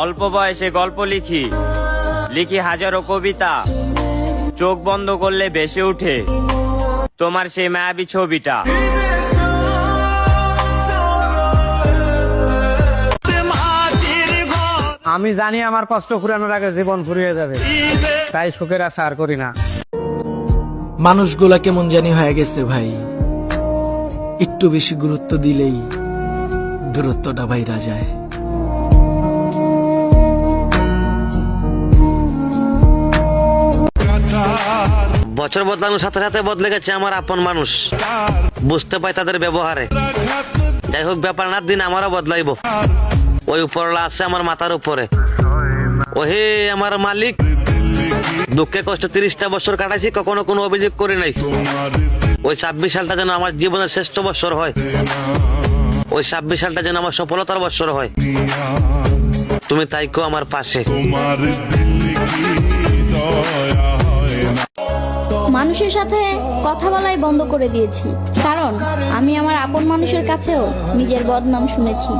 অল্প বয়সে গল্প লিখি। লিখি হাজারো কবিতা। চোখ বন্ধ করলে ভেসে উঠে। তোমার সেই মায়াবী ছবিটা। আমি জানি আমার কষ্ট ফুরানোর আগে জীবন ফুরিয়ে যাবে। তাই সুখের আশা আর করি না। মানুষগুলা কেমন জানি হয়ে গেছে ভাই। একটু বেশি গুরুত্ব দিলেই দূরত্বটা বাইরা যায়। বছর বদলানোর সাথে সাথে বদলে গেছে আমার আপন মানুষ। বুঝতে পাই তাদের ব্যবহারে। যাই হোক, ব্যাপার না, দিন আমারও বদলাইব। ওই উপরলা আছে আমার মাথার উপরে। ওহে, আমার মালিক। দুঃখে কষ্টে তিরিশটা বছর কাটাইছি, কখনো কোনো অভিযোগ করি নাই। ওই ছাব্বিশ সালটা যেন আমার জীবনের শ্রেষ্ঠ বছর হয়। ওই ছাব্বিশ সালটা যেন আমার সফলতার বছর হয়। তুমি তাইকো আমার পাশে। তোমার দিল কি দয়া মানুষের সাথে কথা বলাই বন্ধ করে দিয়েছি। কারণ আমি আমার আপন মানুষের কাছেও নিজের বদনাম শুনেছি।